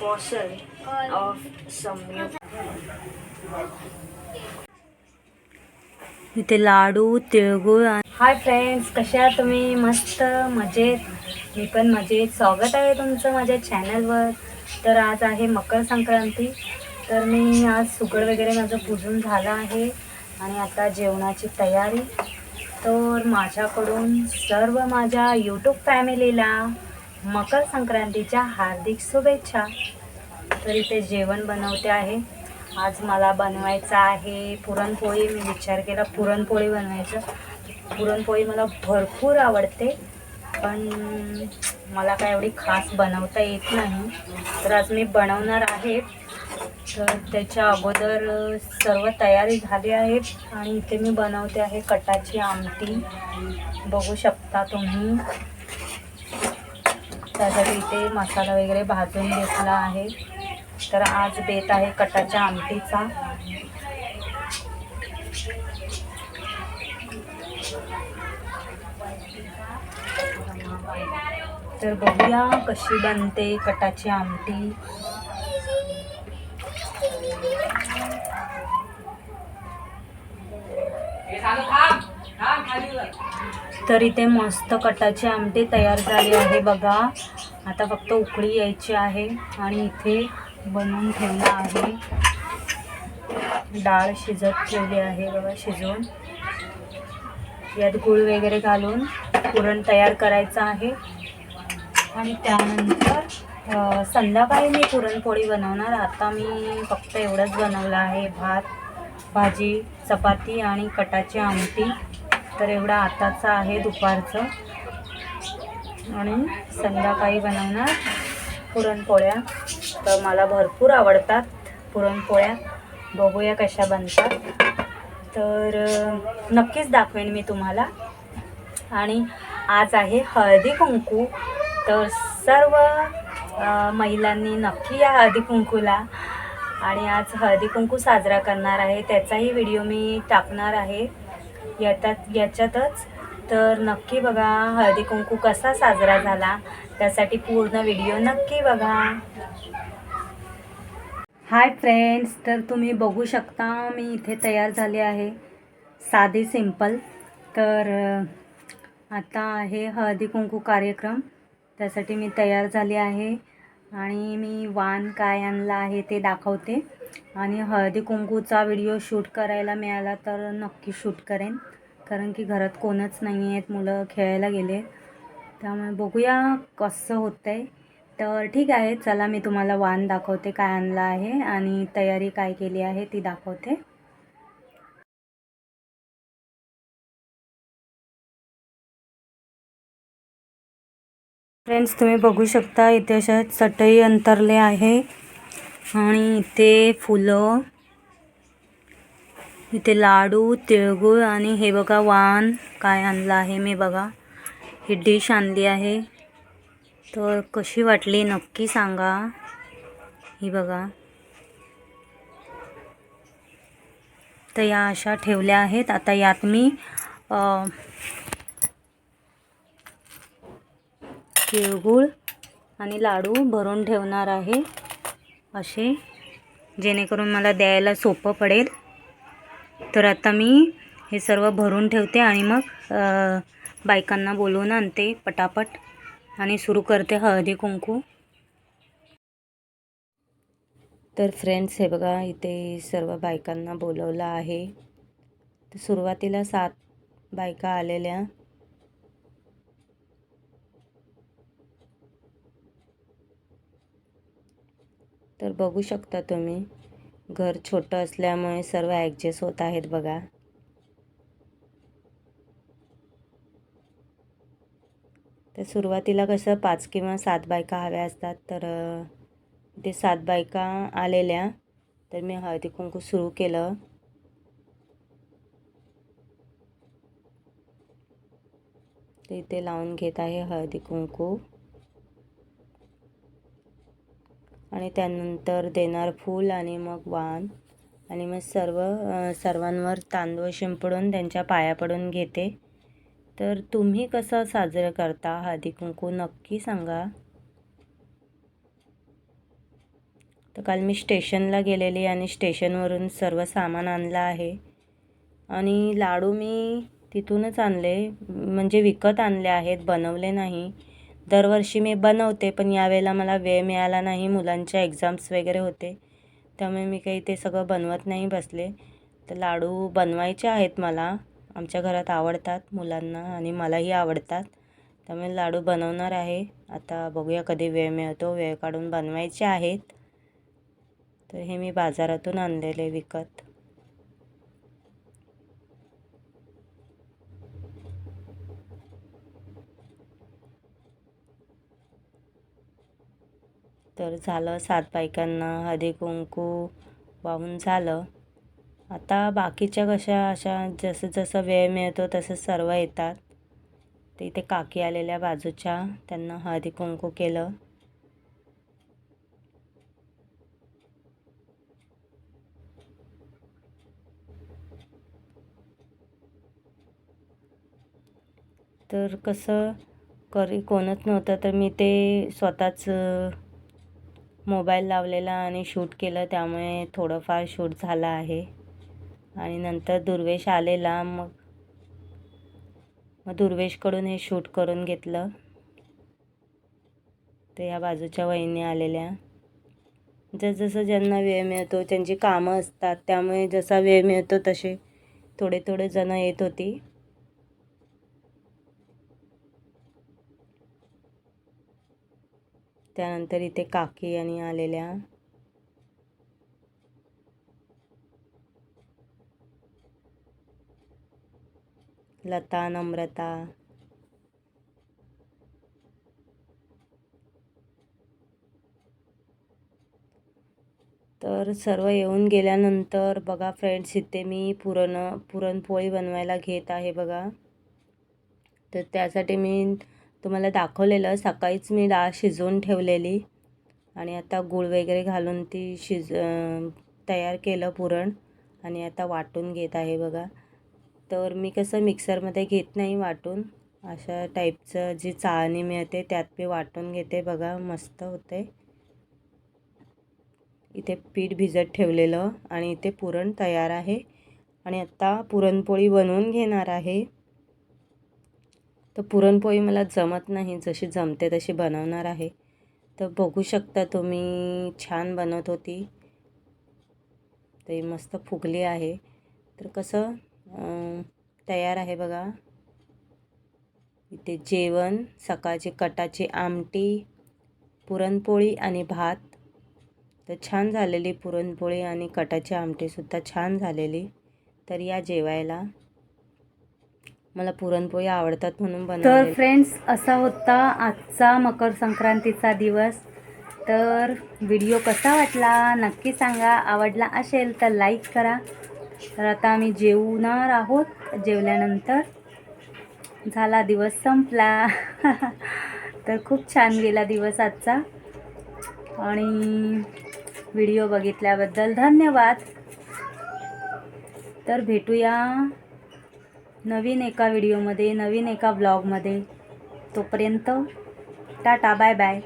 Fossil of some इथे लाडू तिळगुळ hi friends कशा आहात तुम्ही? मस्त मजेत. मी पण मजेत. स्वागत आहे तुमचं माझ्या चॅनलवर तर आज आहे मकर संक्रांती. तर मी आज सुगड वगैरे माझं पूजून झालं आहे. आणि आता जेवणाची तयारी. तर माझ्याकडून सर्व माझ्या यूट्यूब फॅमिलीला मकर संक्रांतीच्या हार्दिक शुभेच्छा. तर इथे जेवण बनवते आहे. आज मला बनवायचं आहे पुरणपोळी. मी विचार केला पुरणपोळी बनवायचं. पुरणपोळी मला भरपूर आवडते पण मला काय एवढी खास बनवता येत नाही. तर आज मी बनवणार आहे तर त्याच्या अगोदर सर्व तयारी झाली आहे आणि इथे मी बनवते आहे कटाची आमटी. बघू शकता तुम्ही. त्यासाठी इथे मसाला वगैरे भाजून घेतला आहे. तर आज बेत आहे कटाच्या आमटीचा. तर बघूया कशी बनते कटाची आमटी. तर इथे मस्त कटाची आमटी तयार झाली आहे बघा. आता फक्त उकळी यायची आहे आणि इथे बनवून ठेवला आहे. डाळ शिजत ठेवली आहे बघा शिजवून. यात गूळ वगैरे घालून पुरण तयार करायचं आहे. आणि त्यानंतर संध्याकाळी मी पुरणपोळी बनवणार. आता मी फक्त एवढंच बनवलं आहे. भात भाजी चपाती आणि कटाची आमटी. तर एवढा आताचा आहे दुपारचं. आणि संध्याकाळी बनवणार पुरणपोळ्या. तर मला भरपूर आवडतात पुरणपोळ्या. बघूया कशा बनतात. तर नक्कीच दाखवेन मी तुम्हाला. आणि आज आहे हळदी कुंकू. तर सर्व महिलांनी नक्की या हळदी कुंकूला. आणि आज हळदी कुंकू साजरा करणार आहे. त्याचाही व्हिडिओ मी टाकणार आहे. याच्यात याच्यातच. तर नक्की बघा हळदी कुंकू कसा साजरा झाला त्यासाठी पूर्ण व्हिडिओ नक्की बघा. हाय फ्रेंड्स तर तुम्ही बघू शकता मी इथे तयार झाले आहे. साधे सिंपल तर आता आहे हळदी कुंकू कार्यक्रम. त्यासाठी मी तयार झाले आहे. आणि मी वाण काय आणला आहे ते दाखवते. आणि हळदी कुंकूचा व्हिडिओ शूट करायला मिळाला तर नक्की शूट करेन. कारण की घरात कोणच नाही आहेत मुलं खेळायला गेले. त्यामुळे बघूया कसं होतं आहे तर ठीक आहे चला मी तुम्हाला वाण दाखवते काय आणलं आहे आणि तयारी काय केली आहे ती दाखवते. फ्रेंड्स तुम्ही बघू शकता इथे अशा चटई अंतरले आहे. आणि इथे फुलं इथे लाडू तिळगुळ आणि हे बघा वाण काय आणलं आहे मी बघा. ही डिश आणली आहे. तर कशी वाटली नक्की सांगा. ही बघा. तर या अशा ठेवल्या आहेत. आता यात मी तिळगुळ आणि लाडू भरून ठेवणार आहे. असे जेणेकरून मला द्यायला सोपं पडेल. तर आता मी हे सर्व भरून ठेवते आणि मग बायकांना बोलवून आणते पटापट आणि सुरू करते हळदी कुंकू. तर फ्रेंड्स हे बघा इथे सर्व बायकांना बोलवलं आहे. तर सुरुवातीला सात बायका आलेल्या. तर बघू शकता तुम्ही. घर छोटं असल्यामुळे सर्व ॲडजस्ट होत आहेत बघा. तर सुरुवातीला कसं पाच किंवा सात बायका हव्या असतात तर ते सात बायका आलेल्या तर मी हळदी कुंकू सुरू केलं. ते इथे लावून घेत आहे हळदी कुंकू. आणि त्यानंतर देणार फूल आणि मग वाण. आणि मग सर्व सर्वांवर तांदूळ शिंपडून त्यांच्या पाया पडून घेते. तर तुम्ही कसं साजरं करता? हळदी कुंकू नक्की सांगा. तर काल मी स्टेशनला गेलेली आणि स्टेशनवरून सर्व सामान आणलं आहे. आणि लाडू मी तिथूनच आणले. म्हणजे विकत आणले आहेत बनवले नाही. दरवर्षी मी बनवते पण यावेळेला मला वेळ मिळाला नाही मुलांच्या एक्झाम्स वगैरे होते. त्यामुळे मी काही ते सगळं बनवत नाही बसले. तर लाडू बनवायचे आहेत मला. आमच्या घरात आवडतात मुलांना आणि मलाही आवडतात. त्यामुळे लाडू बनवणार आहे. आता बघूया कधी वेळ मिळतो वेळ काढून बनवायचे आहेत. तर हे मी बाजारातून आणलेले विकत. तर झालं सात बायकांना हळदी कुंकू वाहून झालं. आता बाकीच्या कशा अशा जसं जसं वेळ मिळतो तसं सर्व येतात. ते इथे काकी आलेल्या बाजूच्या त्यांना हळदी कुंकू केलं. तर कसं करी कोणच नव्हतं तर मी ते स्वतःच मोबाईल लावलेला आणि शूट केलं त्यामुळे थोडंफार शूट झालं आहे. आणि नंतर दुर्वेश आलेला मग मग दुर्वेशकडून हे शूट करून घेतलं. तर ह्या बाजूच्या वहिनी आलेल्या. जसजसं ज्यांना वेळ मिळतो त्यांची कामं असतात त्यामुळे जसा वेळ मिळतो तसे थोडे थोडे जणं येत होती. त्यानंतर इथे काकी आणि आलेल्या. लता नम्रता. तर सर्व येऊन गेल्यानंतर बघा फ्रेंड्स इथे मी पुरण पुरणपोळी बनवायला घेत आहे बघा. तर त्यासाठी मी तुम्हाला दाखवलेलं सकाळीच मी डाळ शिजवून ठेवलेली. आणि आता गूळ वगैरे घालून ती शिज तयार केलं पुरण. आणि आता वाटून घेत आहे बघा. तर मी कसं मिक्सरमध्ये घेत नाही वाटून. अशा टाईपचं जी चाळणी मिळते त्यात मी वाटून घेते बघा. मस्त होते. इथे पीठ भिजत ठेवलेलं आणि इथे पुरण तयार आहे. आणि आत्ता पुरणपोळी बनवून घेणार आहे. तर पुरणपोळी मला जमत नाही. जशी जमते तशी बनवणार आहे. तर बघू शकता तुम्ही छान बनवत होती. ते मस्त फुगली आहे. तर कसं तयार आहे बघा. इथे जेवण सकाळची कटाची आमटी पुरणपोळी आणि भात. तर छान झालेली पुरणपोळी आणि कटाची आमटीसुद्धा छान झालेली. तर या जेवायला. मला पुरणपोळी आवडतात म्हणून बनव तर फ्रेंड्स असा होता आजचा मकर संक्रांतीचा दिवस. तर व्हिडिओ कसा वाटला नक्की सांगा. आवडला असेल तर लाईक करा. तर आता आम्ही जेवणार आहोत जेवल्यानंतर. झाला दिवस संपला. तर खूप छान गेला दिवस आजचा. आणि व्हिडिओ बघितल्याबद्दल धन्यवाद. तर भेटूया. नवीन एका व्हिडिओमध्ये नवीन एका ब्लॉगमध्ये तोपर्यंत टाटा बाय बाय